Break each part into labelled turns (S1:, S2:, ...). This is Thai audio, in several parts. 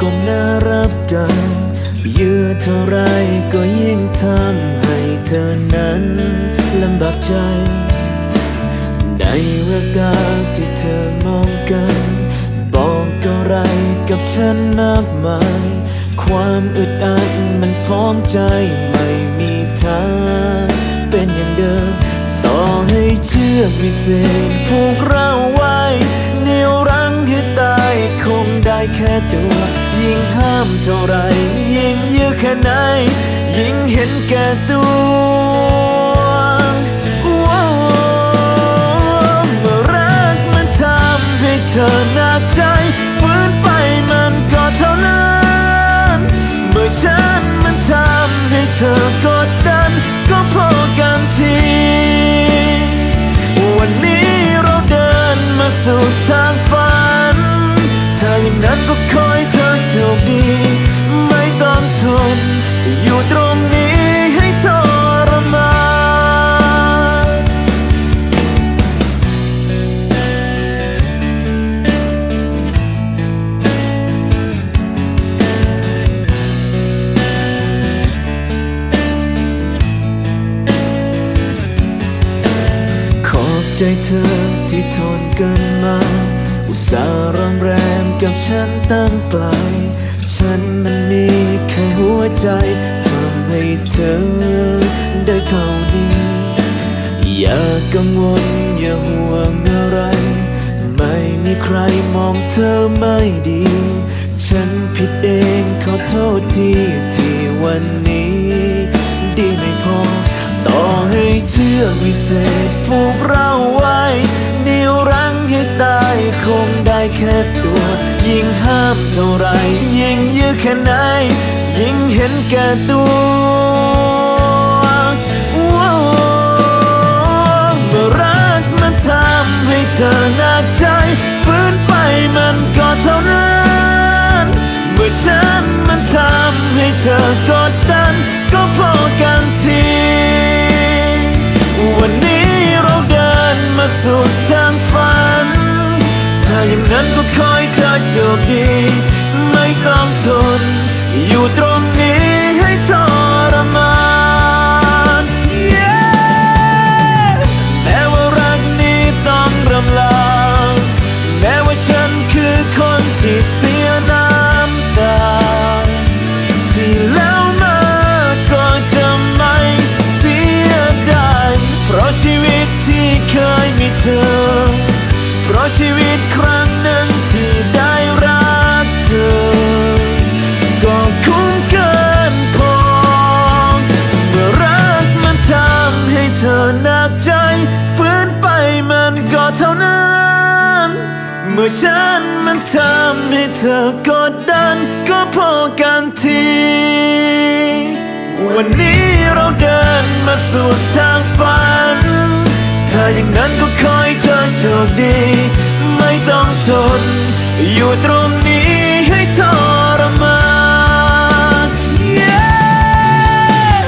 S1: ก้มหน้ารับกันเยือเท่าไรก็ยิ่งทำให้เธอนั้นลำบากใจ ในแววตา ที่เธอมองกัน บอกอะไรกับฉันมากมาย ความอึดอัดมันฟ้องใจไม่มีทางเป็นอย่างเดิม ต่อให้เชือกวิเศษผูกเราไว้เหนี่ยวรั้งให้ตายคงได้แค่ตัว ยิ่งห้ามเท่าไร ยิ่งยื้อแค่ไหน ยิ่งเห็นแก่ตัวว้ ธอหนักใจฟื้นไปมันก็เท่านั้น เมื่อฉันมันทำให้เธอกดดัน ก็พอกันที วันนี้เราเดินมาสู่ทางฝันถ้าอย่างนั้นก็คอยเธอโชคดี ใจเธอที่ทนกันมา อุตส่าห์รอมแรมกับฉันตั้งไกล ฉันมันมีแค่หัวใจทำให้เธอได้เท่านี้ อย่ากังวลอย่าห่วงอะไร ไม่มีใครมองเธอไม่ดี ฉันผิดเองขอโทษทีที่วันนี้ ต่อให้เชื่อวิเศษผูกเราไว้เหนี่ยวรั้งให้ตายคงได้แค่ตัว ยิ่งห้ามเท่าไร ยิ่งยื้อแค่ไหน ยิ่งเห็นแก่ตัวว้าเมรักมันทำให้เธอหนักใจฝืนไปมันก็เท่านั้น เมื่อฉันมันทำให้เธอก็ นมาสู่ทางฝัน ถ้าอย่างนั้นก็คอยเธอโชคดี ไม่ต้องทนอยู่ตรงนี้ ทำให้เธอกดดันก็พอกันที วันนี้เราเดินมาสู่ทางฝัน ถ้าอย่างนั้นก็ขอให้เธอโชคดี ไม่ต้องทน อยู่ตรงนี้ให้ทรมาน Yeah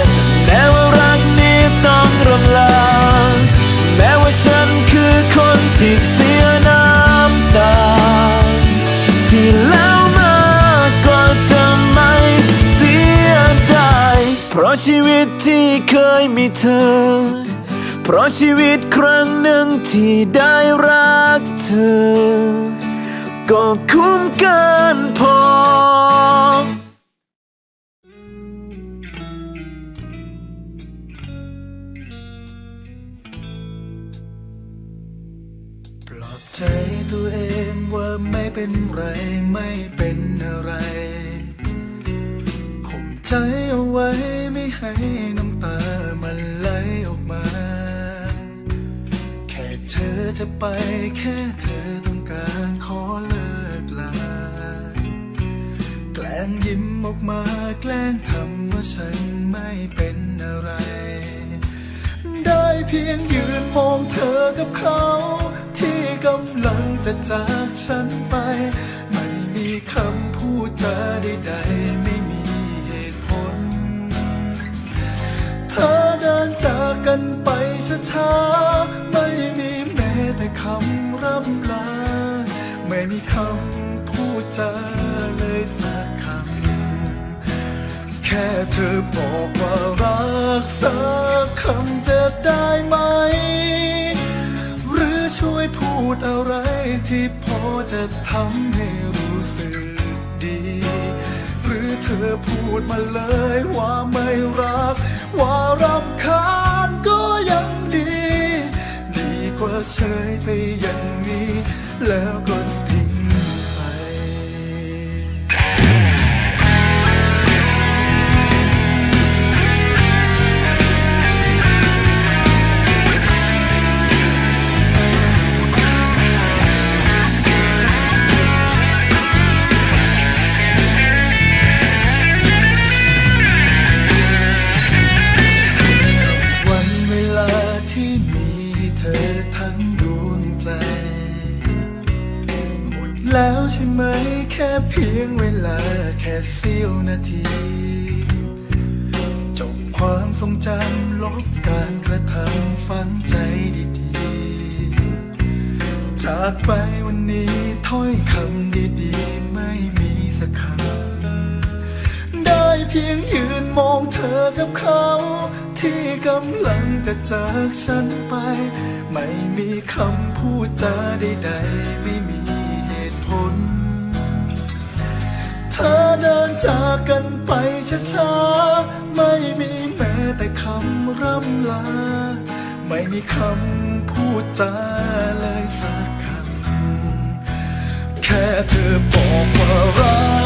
S1: แม้ว่ารักนี้ต้องรำลา แม้ว่าฉันคือคนที่สะชีวิตที่เคยมีเธอ เพราะชีวิตครั้งหนึ่งที่ได้รักเธอ ก็คุ้มเกินพอ
S2: ปลอบใจตัวเองว่าไม่เป็นไรไม่เป็นอะไร ใจเอาไว้ไม่ให้น้ำตามันไหลออกมา แค่เธอจะไปแค่เธอต้องการขอเลิกลา แกล้งยิ้มออกมาแกล้งทำว่าฉันไม่เป็นอะไร ได้เพียงยืนมองเธอกับเขา ที่กำลังจะจากฉันไป ไม่มีคำพูดจาใดๆ ช้าๆไม่มีแม้แต่คำร่ำลา ไม่มีคำพูดจาเลยสักคำ แค่เธอบอกว่ารักสักคำจะได้ไหม หรือช่วยพูดอะไรที่พอจะทำให้รู้สึกดี หรือเธอพูดมาเลยว่าไม่รัก ว่ารำคาญก็ กว่าเฉยไปอย่างนี้ แล้วก็ พียงเวลาแค่เสี้ยวนาที จบความทรงจำลบการกระทำฝังใจดีๆ จากไปวันนี้ถ้อยคำดีๆ ไม่มีสักคำ ได้เพียงยืนมองเธอกับเขา ที่กำลังจะจากฉันไป ไม่มีคำพูดจาใดๆไม่มี เธอเดินจากกันไปช้าๆ ไม่มีแม้แต่คำร่ำลา ไม่มีคำพูดจาเลยสักคำ แค่เธอบอกว่ารัก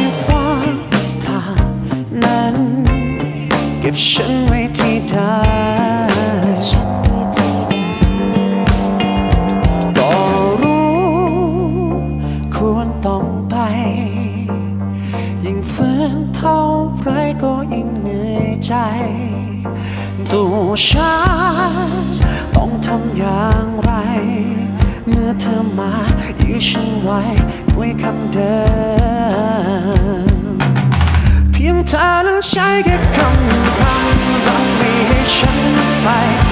S2: ที่ว่า
S3: ผ่านั้น เก็บฉันไว้ที่ใด
S4: ฉันด้วยใจได้
S3: ก็รู้ ควรต้องไป ยิ่งฝืนเท่าไรก็ยิ่งเหนื่อยใจตัวฉัน ยื้อฉันไว้ด้วยคำเดิม เพียงเธอนั้นใช้แค่คำคำรักมีให้ฉันไป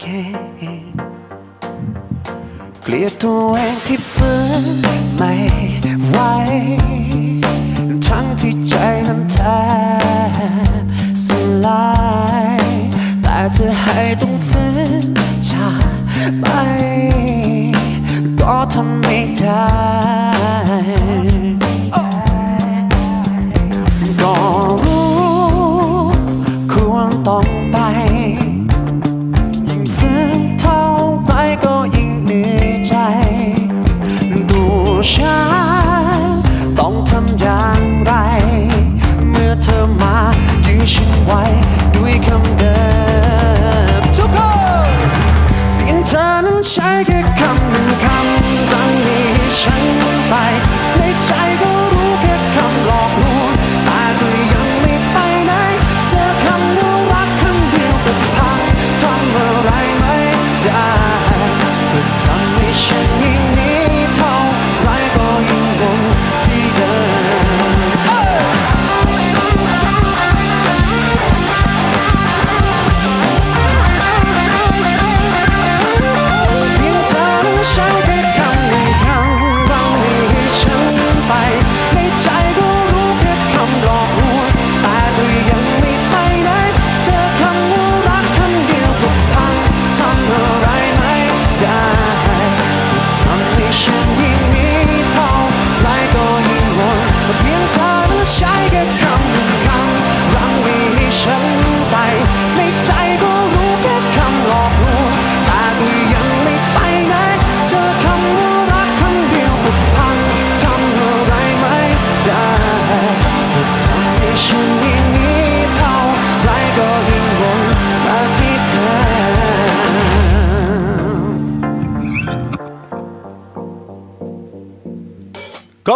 S3: เคเคเกลียดตัวเองที่ฝืนไม่ไหวทั้งที่ใจนั้นแทบสลายแต่เธอให้ต้องฝืนจากไปก็ทำไม่ได้ก็รู้ค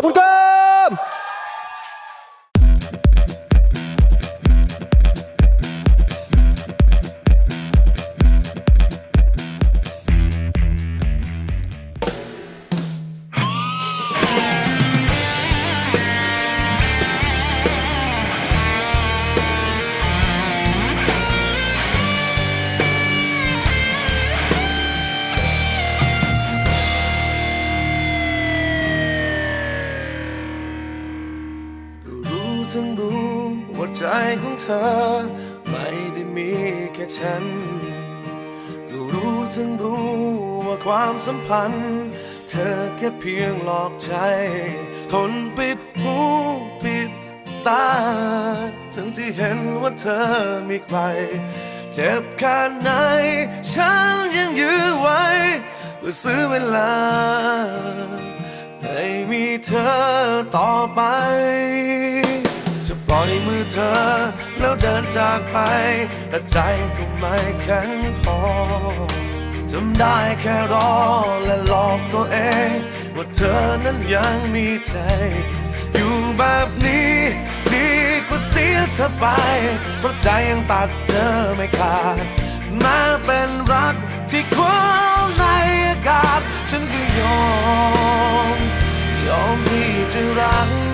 S3: ม
S5: ขอ รู้
S6: ทั้งรู้ว่าใจของเธอ ไม่ได้มีแค่ฉันก็รู้ทั้งรู้ว่าความสัมพันธ์ เธอแค่เพียงหลอกใจ ทนปิดหูปิดตาทั้งที่เห็นว่าเธอมีใคร เจ็บแค่ไหน ฉันยังยื้อไว้เพื่อซื้อเวลาให้มีเธอต่อไป จะปล่อยมือเธอ แล้วเดินจากไป แต่ใจก็ไม่แข็งพอจำได้แค่รอและหลอกตัวเอง ว่าเธอนั้นยังมีใจ อยู่แบบนี้ดีกว่าเสียเธอไป เพราะใจยังตัดเธอไม่ขาดมาเป็นรักที่คว้าในอากาศ ฉันก็ยอม ยอมที่จะรัก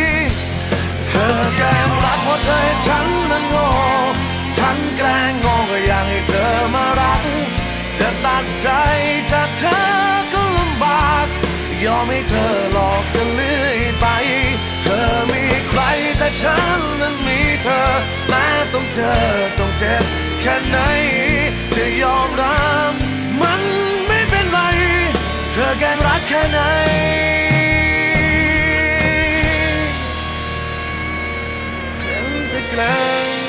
S6: ธอแกล้งรักเพราะเธอให้ฉันนั้นโง่ฉันแกล้งโง่ก็อยากให้เธอมารักจะตัดใจจากเธอก็ลำบาก ยอมให้เธอหลอกกันเรื่อยไป เธอมีใครแต่ฉันนั้นมีเธอแม้ต้องเจอต้องเจ็บแค่ไหน จะยอมรับมันไม่เป็นไร เธอแกล้งรักแค่ไหน glad.